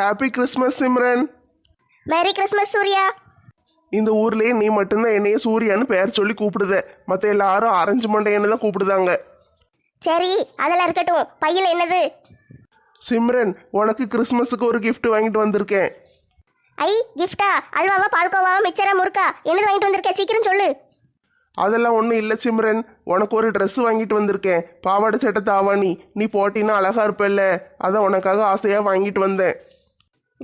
Happy Christmas Simran merry Christmas Surya இந்த ஊர்லயே நீ மட்டும்தான் என்னைய சூர்யான்னு பேர் சொல்லி கூப்பிடுத. மற்ற எல்லாரும் ஆரஞ்சு மண்டையன்னு தான் கூப்பிடுதாங்க. சரி அதெல்லாம் இருக்கட்டும். பையில என்னது? சிம்ரன் உனக்கு கிறிஸ்மஸுக்கு ஒரு gift வாங்கிட்டு வந்திருக்கேன். ஐ கிஃப்டா அல்வாவா பால்கோவாவா மிச்சரா முறுக்கா? என்னது வாங்கிட்டு வந்திருக்க? சீக்கிரம் சொல்லு. அதெல்லாம் ஒன்றும் இல்லை சிம்ரன். உனக்கு ஒரு Dress வாங்கிட்டு வந்திருக்கேன். பாவாடை சட்டை தாவாணி. நீ போட்டினா அழகா இருப்பல்ல. அதான் உனக்காக ஆசையாக வாங்கிட்டு வந்தேன்.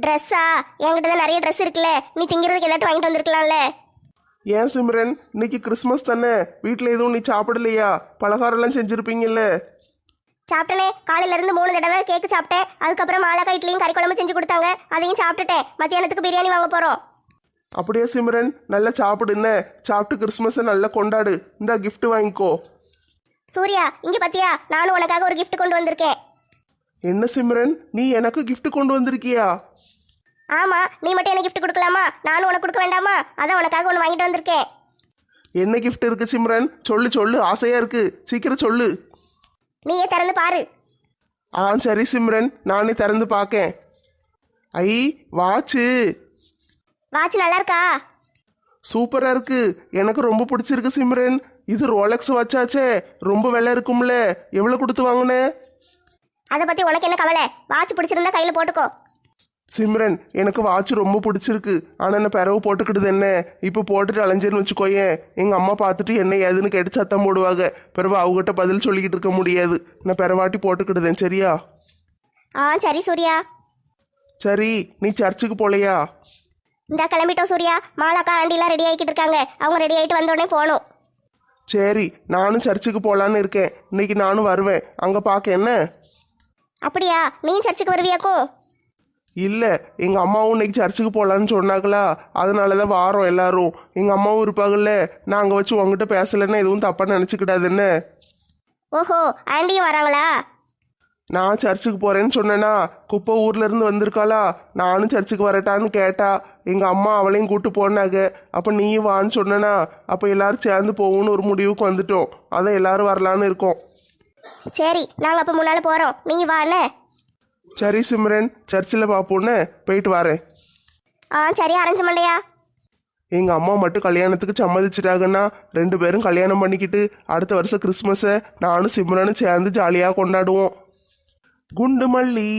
ட்ரெஸ்ஸா என்கிட்ட தான் நிறைய ட்ரெஸ் இருக்குல்ல. நீ திங்கிறதுக்கு ஏதாட்டும் வாங்கிட்டு வந்திருக்கலாம்ல. ஏன் சிம்ரன்? இன்னைக்கு கிறிஸ்மஸ் தானே. வீட்டில் எதுவும் நீ சாப்பிடலையா? பலகாரம்லாம் செஞ்சுருப்பீங்கல்ல. சாப்பிட்டனே. காலையில இருந்து மூணு தடவை கேக்கு சாப்பிட்டேன். அதுக்கப்புறம் மாலாக்கா இட்லியும் கறி குழம்பு செஞ்சு கொடுத்தாங்க. அதையும் சாப்பிட்டுட்டேன். மத்தியானத்துக்கு பிரியாணி வாங்க போறோம். அப்படியே சிம்ரன்? நல்லா சாப்பிடு என்ன? சாப்பிட்டு கிறிஸ்மஸை நல்லா கொண்டாடு. இந்த gift வாங்கிக்கோ. சூர்யா இங்க பாத்தியா? நானும் உனக்காக ஒரு gift கொண்டு வந்திருக்கேன். என்ன சிம்ரன் நீ எனக்கு gift கொண்டு வந்திருக்கியா? ஆமா நீ மட்டும் எனக்கு gift கொடுக்கலாமா? நானும் உனக்கு கொடுக்க வேண்டாமா? அதான் உனக்காக ஒன்று வாங்கிட்டு வந்திருக்கேன். என்ன gift இருக்கு சிம்ரன்? சொல்லு சொல்லு ஆசையா இருக்கு. சீக்கிரம் சொல்லு. நீயே திறந்து பாரு. ஆ சரி சிம்ரன் நானே திறந்து பார்க்கேன் ஐ வாட்சு. வாட்ச் நல்லா இருக்கா? சூப்பரா இருக்கு. எனக்கு ரொம்ப பிடிச்சிருக்கு சிம்ரன். இது ரோலக்ஸ் வாட்சாச்சே. ரொம்ப விலை இருக்கும்ல. எவ்வளவு கொடுத்து வாங்கின? அதை பத்தி உனக்கு என்ன கவலை? வாட்ச் பிடிச்சிருந்தா கையில போட்டுக்கோ. சிம்ரன் எனக்கு வாட்ச் ரொம்ப பிடிச்சிருக்கு. ஆனால் என்ன பிறவு போட்டுக்கிடுது என்ன? இப்போ போட்டுட்டு அலைஞ்சேன்னு வச்சுக்கோயேன். எங்கள் அம்மா பார்த்துட்டு என்ன ஏதுன்னு கேட்டு சத்தம் போடுவாங்க. பிறகு அவங்ககிட்ட பதில் சொல்லிக்கிட்டு இருக்க முடியாது. நான் பிறவாட்டி போட்டுக்கிடுதேன் சரியா? ஆ சரி சூர்யா. சரி நீ சர்ச்சுக்கு போலையா? இந்த கிளம்பிட்டோம் சூர்யா. மாலாக்கா ஆண்டிலாம் ரெடி ஆகிக்கிட்டு இருக்காங்க. அவங்க ரெடி ஆகிட்டு வந்த உடனே போகணும். சரி நானும் சர்ச்சுக்கு போகலான்னு இருக்கேன். இன்னைக்கு நானும் வருவேன். அங்கே பார்க்க என்ன? அப்படியா? நீ சர்ச்சுக்கு வருவியாக்கும் இல்லை எங்கள் அம்மாவும் இன்னைக்கு சர்ச்சுக்கு போகலான்னு சொன்னாங்களா? அதனால தான் வாரோம் எல்லாரும். எங்கள் அம்மாவும் இருப்பாங்கல்ல அங்கே வச்சு உங்ககிட்ட பேசலைன்னா எதுவும் தப்பாக நினச்சிக்கிடாது என்ன ஓஹோ ஆண்டியும் வராங்களா? நான் சர்ச்சுக்கு போறேன்னு சொன்னேனா குப்பை ஊர்ல இருந்து வந்திருக்காளா? நானும் சர்ச்சுக்கு வரட்டான்னு கேட்டா எங்க அம்மா அவளையும் கூட்டு போனாங்க. அப்ப நீயும் வான்னு சொன்னனா அப்ப எல்லாரும் சேர்ந்து போகும்னு ஒரு முடிவுக்கு வந்துட்டோம். அதான் எல்லாரும் வரலான்னு இருக்கோம். சரி நாங்கள் அப்போ முன்னால் போகிறோம் நீ வாண்ணே சரி சிம்ரன். சர்ச்சில் பார்ப்போன்னு போயிட்டு வரேன். ஆ சரி அரேஞ்ச் மண்டையா எங்க அம்மா மட்டும் கல்யாணத்துக்கு சம்மதிச்சிட்டாங்கன்னா ரெண்டு பேரும் கல்யாணம் பண்ணிக்கிட்டு அடுத்த வருஷம் கிறிஸ்மஸை நானும் சிம்ரனும் சேர்ந்து ஜாலியாக கொண்டாடுவோம். குண்டு மல்லி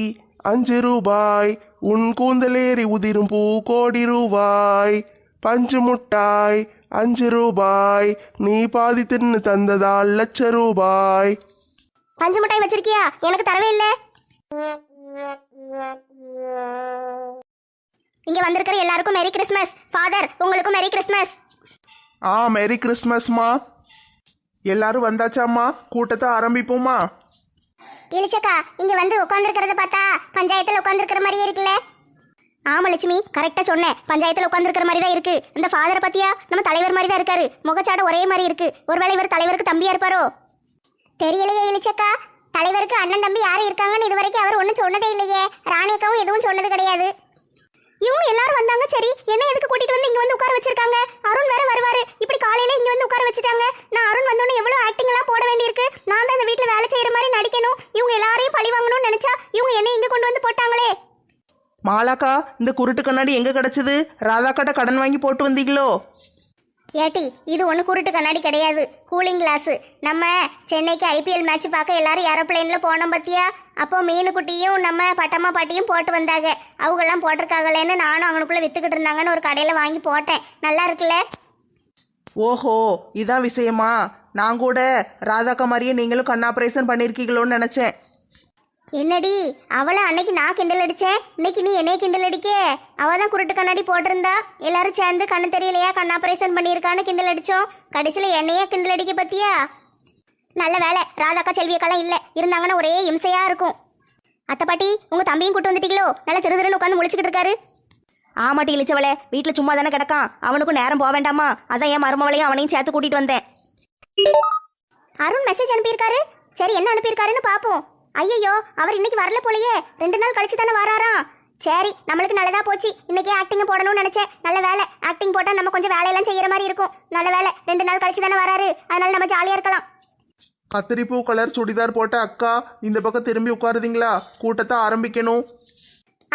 அஞ்சு ரூபாய். உன் கூந்தலேறி உதிரும் பூ கோடி ரூபாய். பஞ்சு முட்டாய் அஞ்சு ரூபாய். நீ பாதி தின்னு தந்ததால் லட்ச ரூபாய். பஞ்சு மிட்டாய் வச்சிருக்கியா? எனக்கு தரவே இல்லை. இங்க வந்திருக்கிற எல்லாருக்கும் மேரி கிறிஸ்மஸ் ஃபாதர் உங்களுக்கும் மேரி கிறிஸ்மஸ் ஆ மேரி கிறிஸ்மஸ்மா எல்லாரும் வந்தாச்சாம்மா? கூட்டத்தை ஆரம்பிப்போமா? இளிச்சக்கா இங்க வந்து உட்காந்துருக்கிறத பார்த்தா பஞ்சாயத்துல உட்காந்துருக்கிற மாதிரியே இருக்குல்ல. ஆமா லட்சுமி கரெக்டா சொன்னேன் பஞ்சாயத்துல உட்காந்துருக்கிற மாதிரி தான் இருக்கு. இந்த ஃபாதரை பத்தியா நம்ம தலைவர் மாதிரி தான் இருக்காரு. முகச்சாட ஒரே மாதிரி இருக்கு. ஒருவேளை இவர் தலைவருக்கு தம்பியா இருப்பாரோ? தெரியலையே இளிச்சக்கா தலைவருக்கு அண்ணன் தம்பி யாரும் இருக்காங்கன்னு இது வரைக்கும் அவர் ஒன்றும் சொன்னதே இல்லையே. ராணியக்காவும் எதுவும் சொன்னது கிடையாது. இவங்க எல்லாரும் வந்தாங்க சரி. என்ன எதுக்கு கூட்டிட்டு வந்து இங்க வந்து உட்கார வச்சிருக்காங்க? அருண் வேற வருவாரு. இப்படி காலையில இங்க வந்து உட்கார வச்சுட்டாங்க. நான் அருண் வந்தோன்னு எவ்வளவு ஆக்டிங் எல்லாம் போட வேண்டியிருக்கு. நான் தான் இந்த வீட்டுல வேலை செய்யற மாதிரி நடிக்கணும். இவங்க எல்லாரையும் பழி வாங்கணும்னு நினைச்சா இவங்க என்ன இங்க கொண்டு வந்து போட்டாங்களே. மாலாக்கா இந்த குருட்டு கண்ணாடி எங்க கிடைச்சது? ராதாக்காட்ட கடன் வாங்கி போட்டு வந்தீங்களோ? ஏட்டி இது ஒன்று குருட்டு கண்ணாடி கிடையாது. கூலிங் கிளாஸு நம்ம சென்னைக்கு ஐபிஎல் மேட்ச் பார்க்க எல்லாரும் ஏரோப்ளேனில் போனோம் பத்தியா? அப்போ மீனுக்குட்டியும் நம்ம பட்டம்மா பாட்டியும் போட்டு வந்தாங்க. அவங்கெல்லாம் போட்டிருக்காங்களேன்னு நானும் அவனுக்குள்ளே வித்துக்கிட்டு இருந்தாங்கன்னு ஒரு கடையில் வாங்கி போட்டேன். நல்லா இருக்குல்ல? ஓஹோ இதான் விஷயமா. நான் கூட ராதாக்கா மாதிரியே நீங்களும் கண்ணாபரேஷன் பண்ணியிருக்கீங்களோன்னு நினச்சேன். என்னடி அவளை அன்னைக்கு நான் கிண்டல் அடிச்சேன்? இன்னைக்கு நீ என்னைய கிண்டல் அடிக்க? அவ தான் குருட்டு கண்ணாடி போட்டிருந்தா. எல்லாரும் சேர்ந்து கண்ணு தெரியலையா? கண் ஆபரேஷன் பண்ணியிருக்கான்னு கிண்டல் அடிச்சோம். கடைசியில் என்னையே கிண்டல் அடிக்க பத்தியா? நல்ல வேலை ராதாக்கா செல்வியக்காலாம் இல்லை. இருந்தாங்கன்னா ஒரே இம்சையா இருக்கும். அத்தை பாட்டி உங்க தம்பியும் கூட்டு வந்துட்டீங்களோ? நல்லா திரு திருன்னு உட்காந்து முழிச்சுக்கிட்டு இருக்காரு. ஆமாட்டி இழிச்சவளே வீட்டில் சும்மா தானே கிடக்கான். அவனுக்கும் நேரம் போக வேண்டாமா? அதான் என் மருமவளையும் அவனையும் சேர்த்து கூட்டிட்டு வந்தேன். அருண் மெசேஜ் அனுப்பியிருக்காரு. சரி என்ன அனுப்பியிருக்காருன்னு பார்ப்போம் ஐயோ அவர் இன்னைக்கு வரல போலயே. ரெண்டு நாள் கழிச்சு தானே வராராம் சரி நம்மளுக்கு நல்லதா போச்சு. இன்னைக்கே ஆக்டிங் போடணும்னு நினைச்சேன். நல்ல வேலை. ஆக்டிங் போட்டா நம்ம கொஞ்சம் வேலையெல்லாம் செய்யற மாதிரி இருக்கும். நல்ல வேலை. ரெண்டு நாள் கழிச்சு தானே வராரு. அதனால நம்ம ஜாலியா இருக்கலாம். கத்திரிப்பூ கலர் சுடிதார் போட்ட அக்கா இந்த பக்கம் திரும்பி உட்காருதீங்களா? கூட்டத்தை ஆரம்பிக்கணும்.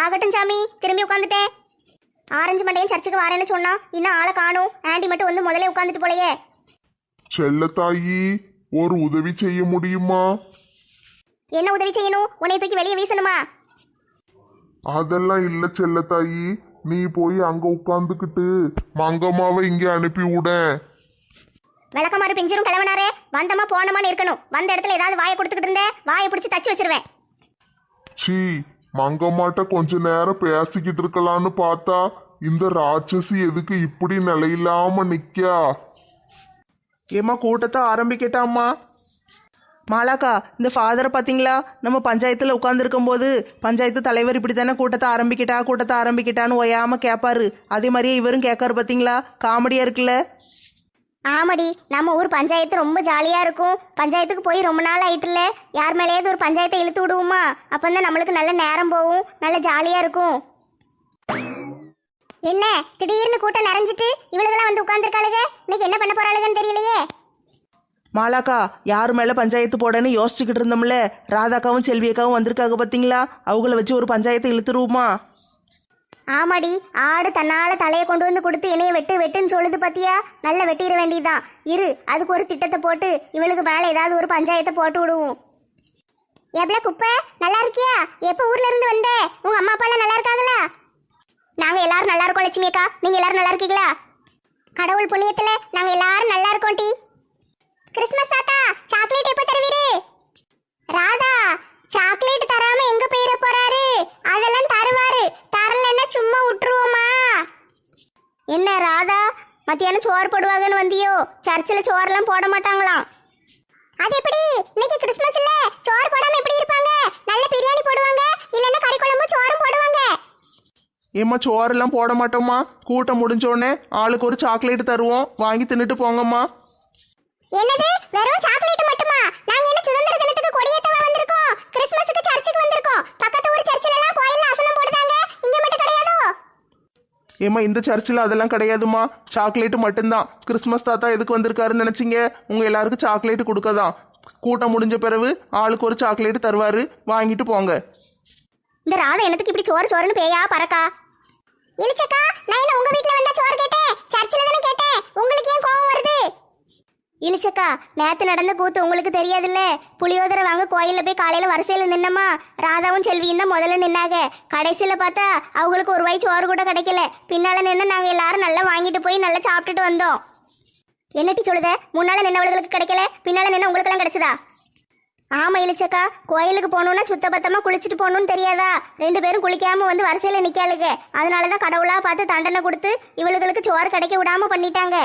ஆகட்டும் சாமி திரும்பி உட்காந்துட்டேன் ஆரஞ்சு மண்டையன் சர்ச்சுக்கு வரேன்னு சொன்னா இன்னும் ஆளை காணும். ஆண்டி மட்டும் வந்து முதல்ல உட்காந்துட்டு போலையே. செல்லத்தாயி ஒரு உதவி செய்ய முடியுமா? என்ன உதவி செய்யணும்? உன்னை தூக்கி வெளியே வீசணுமா? அதெல்லாம் இல்ல செல்லத்தாயி. நீ போய் அங்க உட்காந்துக்கிட்டு மங்கம்மாவை இங்க அனுப்பி விட. விளக்கமாறு பிஞ்சிரும் கிளவனாரே வந்தமா போனமான்னு இருக்கணும். வந்த இடத்துல ஏதாவது வாயை கொடுத்துக்கிட்டு இருந்தேன் வாயை பிடிச்சி தச்சு வச்சிருவேன். சீ மங்கம்மாட்ட கொஞ்ச நேரம் பேசிக்கிட்டு இருக்கலான்னு பார்த்தா இந்த ராட்சசி எதுக்கு இப்படி நிலையில்லாம நிக்கா? ஏம்மா கூட்டத்தை ஆரம்பிக்கட்டாம்மா. மாலாக்கா இந்த ஃபாதரை பார்த்தீங்களா நம்ம பஞ்சாயத்தில் உட்காந்துருக்கும் போது பஞ்சாயத்து தலைவர் இப்படி தானே கூட்டத்தை ஆரம்பிக்கிட்டா கூட்டத்தை ஆரம்பிக்கிட்டான்னு ஒயாமல் கேட்பாரு அதே மாதிரியே இவரும் கேட்காரு பார்த்தீங்களா காமெடியாக இருக்குல்ல? ஆமாடி நம்ம ஊர் பஞ்சாயத்து ரொம்ப ஜாலியாக இருக்கும். பஞ்சாயத்துக்கு போய் ரொம்ப நாள் ஆயிட்டுல யார் மேலேயாவது ஒரு பஞ்சாயத்தை இழுத்து விடுவோமா? அப்பந்தான் நம்மளுக்கு நல்ல நேரம் போகும். நல்ல ஜாலியாக இருக்கும். என்ன திடீர்னு கூட்டம் நிறைஞ்சிட்டு இவளுக்கெல்லாம் வந்து உட்காந்துருக்காளுங்க இன்னைக்கு என்ன பண்ண போறாளுங்கன்னு தெரியலையே? மாலாக்கா யார் மேலே பஞ்சாயத்து போடன்னு யோசிச்சுக்கிட்டு இருந்தோம்ல? ராதாக்காவும் செல்வியக்காவும் வந்திருக்காங்க பார்த்தீங்களா அவங்கள வச்சு ஒரு பஞ்சாயத்தை இழுத்துருவோமா? ஆமாடி ஆடு தன்னால தலையை கொண்டு வந்து கொடுத்து என்னைய வெட்டு வெட்டுன்னு சொல்லுது பாத்தியா? நல்லா வெட்டிட வேண்டியதுதான். இரு அதுக்கு ஒரு திட்டத்தை போட்டு இவளுக்கு மேல ஏதாவது ஒரு பஞ்சாயத்தை போட்டு விடுவோம். எவ்வளோ குப்பை? நல்லா இருக்கியா? எப்போ ஊர்ல இருந்து வந்த? உங்க அம்மா அப்பா எல்லாம் நல்லா இருக்காங்களா? நாங்க எல்லாரும் நல்லா இருக்கோம் லட்சுமி அக்கா. நீங்க எல்லாரும் நல்லா இருக்கீங்களா? கடவுள் புண்ணியத்துல நாங்க எல்லாரும் நல்லா இருக்கோம் டி. கிறிஸ்மஸ் தாத்தா சாக்லேட் எப்போ தருவீரு? ராதா சாக்லேட் தராம எங்க போயிட போறாரு? அதெல்லாம் தருவாரு. தரலன்னா சும்மா விட்டுருவோமா என்ன ராதா மத்தியானம் சோறு போடுவாங்கன்னு வந்தியோ? சர்ச்சில் சோறெல்லாம் போட மாட்டாங்களாம். அது எப்படி? இன்னைக்கு கிறிஸ்மஸ் இல்ல. சோறு போடாம எப்படி இருப்பாங்க? நல்ல பிரியாணி போடுவாங்க இல்லன்னா கறி குழம்பு சோறும் போடுவாங்க. ஏம்மா சோறெல்லாம் போட மாட்டோம்மா. கூட்டம் முடிஞ்ச உடனே ஆளுக்கு ஒரு சாக்லேட் தருவோம். வாங்கி தின்னுட்டு போங்கம்மா. என்னது? வெறும் சாக்லேட் மட்டுமா? நாங்க என்ன சுதந்திர தினத்துக்கு கொடியேத்தவா வந்திருக்கோம்? கிறிஸ்மஸுக்கு சர்ச்சுக்கு வந்திருக்கோம். பக்கத்து ஊர் சர்ச்சில எல்லாம் கோயில்ல ஆசனம் போடுதாங்க. இங்க மட்டும் கிடையாதோ? ஏம்மா இந்த சர்ச்சில் அதெல்லாம் கிடையாதும்மா. சாக்லேட் மட்டும்தான். கிறிஸ்மஸ் தாத்தா எதுக்கு வந்திருக்காருன்னு நினச்சிங்க? உங்கள் எல்லாருக்கும் சாக்லேட் கொடுக்கதான். கூட்டம் முடிஞ்ச பிறகு ஆளுக்கு ஒரு சாக்லேட் தருவார். வாங்கிட்டு போங்க. இந்த ராதா என்னத்துக்கு இப்படி சோறு சோறுன்னு பேயா பறக்கா? இளிச்சக்கா நான் என்ன உங்க வீட்ல வந்தா சோறு கேட்டேன்? சர்ச்சில் தானே கேட்டேன். உங்களுக்கு ஏன் கோவம் வருது? இழிச்சக்கா நேத்து நடந்த கூத்து உங்களுக்கு தெரியாதுல்ல? புளியோதரை வாங்க கோயிலில் போய் காலையில் வரிசையில் நின்னமா ராதாவும் செல்வியும் தான் முதல்ல நின்னாங்க. கடைசியில் பார்த்தா அவங்களுக்கு ஒரு வாய் சோறு கூட கிடைக்கல. பின்னால் நின்று நாங்கள் எல்லாரும் நல்லா வாங்கிட்டு போய் நல்லா சாப்பிட்டுட்டு வந்தோம். என்னட்டி சொல்லுத? முன்னால் நின்னவளுக்கு கிடைக்கல பின்னால் நின்று உங்களுக்கெல்லாம் கிடைச்சதா? ஆமாம் இழிச்சக்கா கோயிலுக்கு போகணுன்னா சுத்தபத்தமாக குளிச்சுட்டு போகணும்னு தெரியாதா? ரெண்டு பேரும் குளிக்காமல் வந்து வரிசையில் நிற்காளுங்க அதனால தான் கடவுளாக பார்த்து தண்டனை கொடுத்து இவளுகளுக்கு சோறு கிடைக்க விடாமல் பண்ணிட்டாங்க.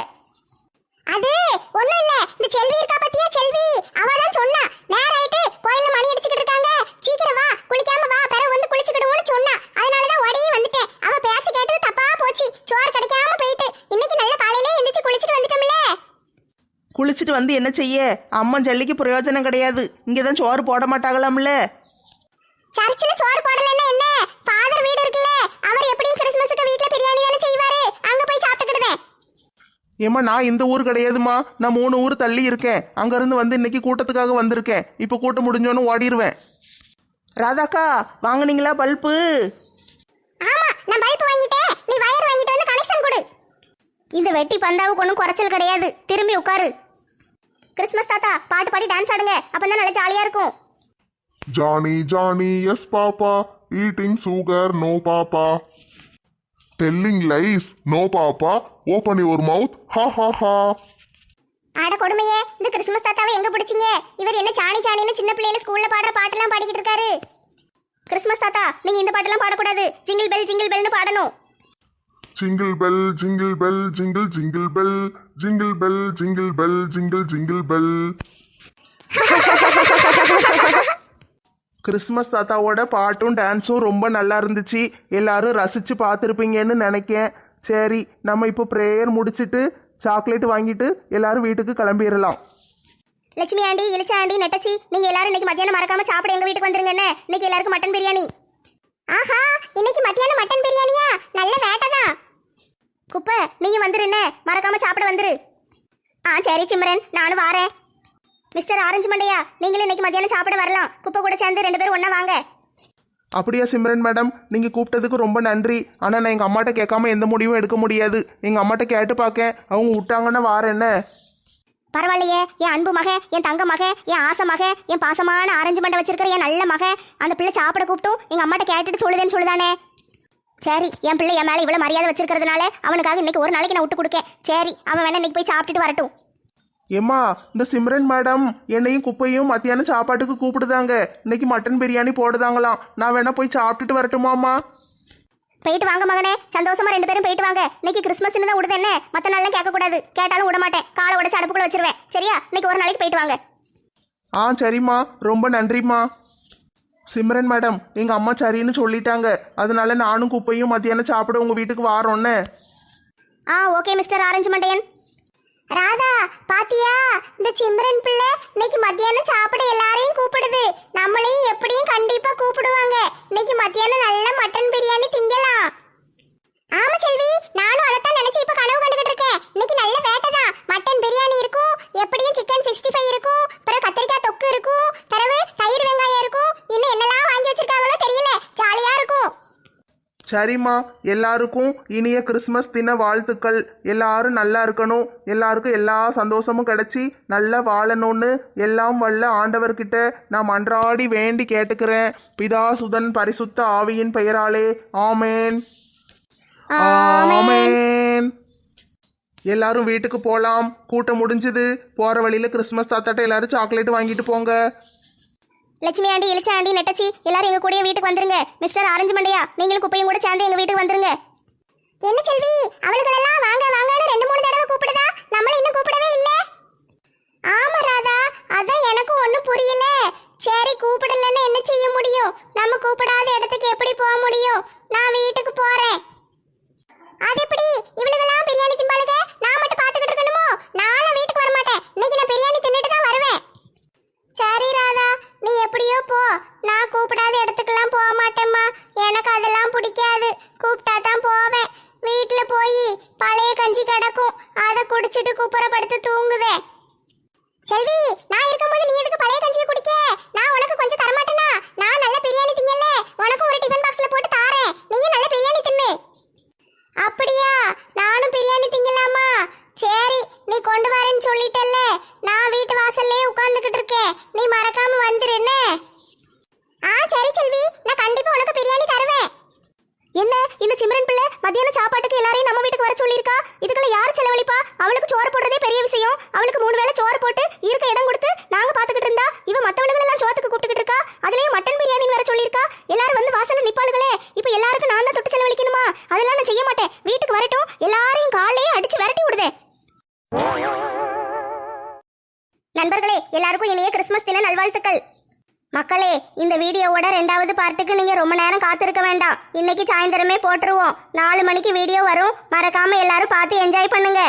அது ஒண்ணும் இல்ல. இந்த செல்வி இருக்கா பத்தியா? செல்வி. அவ தான் சொன்னா. நேரம் ஆயிட்டு கோயில்ல மணி அடிச்சுக்கிட்டு இருக்காங்க. சீக்கிரம் வா. குளிக்காம வா. பிறகு வந்து குளிச்சுக்கிடுவோம்னு சொன்னா. அதனாலதான் ஓடியே வந்துட்டேன். அவ பேச்சு கேட்டது தப்பா போச்சு. சோறு கிடைக்காம போயிட்டு. இன்னைக்கு நல்ல காலையிலே எந்திரிச்சு குளிச்சுட்டு வந்துட்டோம்ல. குளிச்சுட்டு வந்து என்ன செய்ய? அம்மன் ஜல்லிக்கு பிரயோஜனம் கிடையாது. இங்கே தான் சோறு போட மாட்டாங்களாம்ல. சர்ச்சில் சோறு போடலன்னா என்ன? ஃபாதர் வீடு இருக்குல்ல. அவர் எப்படியும் கிறிஸ்மஸுக்கு வீட்ல பிரியாணி தானே செய்வாரு அங்க போய் சாப்பிட்டுக்கிடுதேன் ஏம்மா நான் இந்த ஊர் கிடையாதும்மா. நான் மூணு ஊர் தள்ளி இருக்கேன். அங்கேருந்து வந்து இன்னைக்கு கூட்டத்துக்காக வந்திருக்கேன். இப்போ கூட்டம் முடிஞ்சோன்னு ஓடிடுவேன் ராதாக்கா வாங்குனீங்களா பல்பு? ஆமா நான் பல்ப் வாங்கிட்டேன். நீ வயர் வாங்கிட்டு வந்து கனெக்ஷன் கொடு. இந்த வெட்டி பந்தாவுக்கு ஒன்றும் குறைச்சல் கிடையாது. திரும்பி உட்காரு. கிறிஸ்மஸ் தாத்தா பாட்டு பாடி டான்ஸ் ஆடுங்க. அப்பதான் நல்லா ஜாலியா இருக்கும். Johnny Johnny yes papa. Eating sugar no papa. Telling lies no papa. Open your mouth ha ha ha ஆட கொடுமையே இந்த கிறிஸ்மஸ் தாத்தாவை எங்க பிடிச்சீங்க? இவர் என்ன சாணி சாணின்னு சின்ன பிள்ளைல ஸ்கூல்ல பாடுற பாட்டெல்லாம் பாடிக்கிட்டு இருக்காரு. கிறிஸ்மஸ் தாத்தா நீங்க இந்த பாட்டெல்லாம் பாடக்கூடாது. ஜிங்கிள் பெல் ஜிங்கிள் பெல்னு பாடணும். Jingle bell jingle bell jingle jingle bell jingle bell jingle bell jingle jingle bell Christmas தாத்தாவோட பாட்டும் டான்ஸும் ரொம்ப நல்லா இருந்துச்சு. எல்லாரும் ரசித்து பார்த்துருப்பீங்கன்னு நினைக்கேன். சரி நம்ம இப்போ ப்ரேயர் முடிச்சுட்டு சாக்லேட் வாங்கிட்டு எல்லாரும் வீட்டுக்கு கிளம்பிடலாம் லட்சுமி ஆண்டி இளிச்ச ஆண்டி நெட்டச்சி நீங்க எல்லாரும் இன்னைக்கு மத்தியானம் மறக்காம சாப்பிட எங்க வீட்டுக்கு வந்துருங்க என்ன இன்னைக்கு எல்லாருக்கும் மட்டன் பிரியாணி. ஆஹா இன்னைக்கு மத்தியானம் மட்டன் பிரியாணியா? நல்ல வேட்டைதான் குப்பை நீங்க வந்துரு என்ன மறக்காம சாப்பிட வந்துரு. ஆ சரி சிம்ரன் நானும் வாரேன். மிஸ்டர் ஆரஞ்சு மண்டையா நீங்களும் இன்னைக்கு மத்தியானம் சாப்பிட வரலாம். குப்பை கூட சேர்ந்து ரெண்டு பேரும் ஒண்ணா வாங்க. அப்படியா சிம்ரன் மேடம் நீங்கள் கூப்பிட்டதுக்கு ரொம்ப நன்றி. ஆனால் நான் எங்கள் அம்மாட்ட கேட்காம எந்த முடிவும் எடுக்க முடியாது. எங்கள் அம்மாட்ட கேட்டு பார்க்க அவங்க விட்டாங்கன்னா வார என்ன? பரவாயில்லையே. என் அன்பு மக என் தங்க மக என் ஆசை மக என் பாசமான அரேஞ்ச்மெண்ட் வச்சிருக்கிற என் நல்ல மக அந்த பிள்ளை சாப்பிட கூப்பிட்டும் எங்கள் அம்மாட்ட கேட்டுட்டு சொல்லுதேன்னு சொல்லுதானே? சரி என் பிள்ளை என் மேலே இவ்வளோ மரியாதை வச்சிருக்கிறதுனால அவனுக்காக இன்னைக்கு ஒரு நாளைக்கு நான் விட்டு கொடுக்கேன். சரி அவன் வேணா இன்னைக்கு போய் சாப்பிட்டுட்டு வரட்டும். ஏம்மா இந்த சிம்ரன் மேடம் என்னையும் குப்பையும் மத்தியானம் சாப்பாட்டுக்கு கூப்பிடுதாங்க. இன்னைக்கு மட்டன் பிரியாணி போடுதாங்களாம். நான் வேணா போய் சாப்பிட்டுட்டு வரட்டுமாம்மா? போயிட்டு வாங்க மகனே. சந்தோஷமா ரெண்டு பேரும் போயிட்டு வாங்க. இன்னைக்கு கிறிஸ்மஸ்னு தான் விடுது என்ன? மத்த நாள்லாம் கேட்க கூடாது கேட்டாலும் விட மாட்டேன் காலை உடச்சு அடுப்புக்குள்ள வச்சிருவேன். சரியா? இன்னைக்கு ஒரு நாளைக்கு போயிட்டு வாங்க. ஆ சரிம்மா. ரொம்ப நன்றிம்மா. சிம்ரன் மேடம் எங்கள் அம்மா சரின்னு சொல்லிட்டாங்க. அதனால நானும் குப்பையும் மத்தியானம் சாப்பிட உங்கள் வீட்டுக்கு வாரோன்னு ஆ ஓகே மிஸ்டர் ஆரஞ்சு மண்டையன். இந்த சிம்ரன் பிள்ளை இன்னைக்கு மத்தியானம் சாப்பிட எல்லாரையும் கூப்பிடுது. நம்மளையும் எப்படியும் கண்டிப்பா கூப்பிடுவாங்க. இன்னைக்கு மத்தியானம் நல்ல மட்டன் பிரியாணி திங்கலாம். ஆமா செல்வி நானும் அதைத்தான் நினைச்சு இப்ப கனவு கண்டுகிட்டு இருக்கேன். இன்னைக்கு நல்ல வேட்டை தான். மட்டன் பிரியாணி இருக்கும் எப்படியும் சிக்கன் சிக்ஸ்டி ஃபைவ் இருக்கும் பிறகு கத்திரிக்காய் தொக்கு இருக்கும் பிறகு தயிர் வெங்காயம் இருக்கும் இன்னும் என்னெல்லாம் வாங்கி வச்சிருக்காங்களோ சரிம்மா. எல்லாருக்கும் இனிய கிறிஸ்மஸ் தின வாழ்த்துக்கள். எல்லாரும் நல்லா இருக்கணும். எல்லாருக்கும் எல்லா சந்தோஷமும் கிடைச்சி நல்லா வாழணும்னு எல்லாம் வல்ல ஆண்டவர்கிட்ட நான் மன்றாடி வேண்டி கேட்டுக்கிறேன். பிதா சுதன் பரிசுத்த ஆவியின் பெயராலே. ஆமேன். ஆமேன். எல்லாரும் வீட்டுக்கு போலாம். கூட்டம் முடிஞ்சது. போற வழியில கிறிஸ்மஸ் தாத்தாட்ட எல்லாரும் சாக்லேட் வாங்கிட்டு போங்க. லட்சுமி ஆண்டி இளிச்ச ஆண்டி நெட்டச்சி எல்லாரும் எங்க கூடயே வீட்டுக்கு வந்துருங்க. மிஸ்டர் ஆரஞ்சு மண்டையா நீங்களும் குப்பையும் கூட சேர்ந்து எங்க வீட்டுக்கு வந்துருங்க. என்ன செல்வி? அவளுகளெல்லாம் வாங்க வாங்கன்னு ரெண்டு மூணு தடவை கூப்பிடுதா? நம்மள இன்னும் கூப்பிடவே இல்ல. ஆமா ராதா அதான் எனக்கும் ஒண்ணும் புரியல. சரி கூப்பிடலன்னு என்ன செய்ய முடியும்? நம்ம கூப்பிடாத இடத்துக்கு எப்படி போக முடியும்? நான் வீட்டுக்கு போறேன். அது எப்படி இவளுகெல்லாம் பிரியாணி திம்பாளுக? நான் மட்டும் பாத்துக்கிட்டு இருக்கணுமோ? நாளை வீட்டுக்கு வர மாட்டேன் இன்னைக்கு நான் பிரியாணி தின்னுட்டு தான் வருவேன் சரி ராதா நீ எப்படியோ போ நான் கூப்பிடாத இடத்துக்கெல்லாம் போக மாட்டேம்மா எனக்கு அதெல்லாம் பிடிக்காது கூப்பிட்டா தான் போவேன் வீட்டுல போய் பழைய கஞ்சி கிடக்கும் அதை குடிச்சிட்டு குப்புறப்படுத்து தூங்குதே செல்வி நான் இருக்கும்போது நீ எதுக்கு பழைய கஞ்சியை குடிக்க நான் உனக்கு கொஞ்சம் தரமாட்டேனா நான் நல்ல பிரியாணி திங்கல உனக்கு ஒரு டிஃபன் பாக்ஸ்ல போட்டு தாரேன் நீயும் நல்ல பிரியாணி தின்னு அப்படியா நானும் பிரியாணி திங்கலாமா சரி நீ கொண்டு வரேன்னு சொல்லிட்டல்ல நான் வீட்டு வாசல்லே உட்கார்ந்துகிட்டு இருக்கேன் நீ மறக்காம வந்துரு என்ன ஆ சரி செல்வி நான் கண்டிப்பா உனக்கு பிரியாணி தருவேன் என்ன இந்த சிம்ரன் பிள்ளை மத்தியான சாப்பாட்டுக்கு எல்லாரையும் நம்ம வீட்டுக்கு வர சொல்லியிருக்கா இதுக்குள்ள யார் செலவழிப்பா அவளுக்கு சோறு போடுறதே பெரிய விஷயம் அவளுக்கு மூணு வேளை சோறு போட்டு இருக்க இடம் கொடுத்து நாங்க பாத்துக்கிட்டு இருந்தா இவ மத்தவளுகளை எல்லாம் சோத்துக்கு கூப்பிட்டுக்கிட்டு இருக்கா அதுலயும் மட்டன் பிரியாணி வர சொல்லியிருக்கா எல்லாரும் வந்து வாசல்ல நிப்பாளுகளே. இப்போ எல்லாருக்கும் நான் தான் தொட்டு செலவழிக்கணுமா? அதெல்லாம் நான் செய்ய மாட்டேன். வீட்டுக்கு வரட்டும். எல்லாரையும் காலையே அடிச்சு விரட்டி விடுதே. நண்பர்களே எல்லாருக்கும் இனிய கிறிஸ்மஸ் தின நல்வாழ்த்துக்கள். மக்களே இந்த வீடியோவோட ரெண்டாவது பார்ட்டுக்கு நீங்க ரொம்ப நேரம் காத்திருக்க வேண்டாம். இன்னைக்கு சாயந்தரமே போட்டுருவோம். நாலு மணிக்கு வீடியோ வரும். மறக்காம எல்லாரும் பார்த்து என்ஜாய் பண்ணுங்க.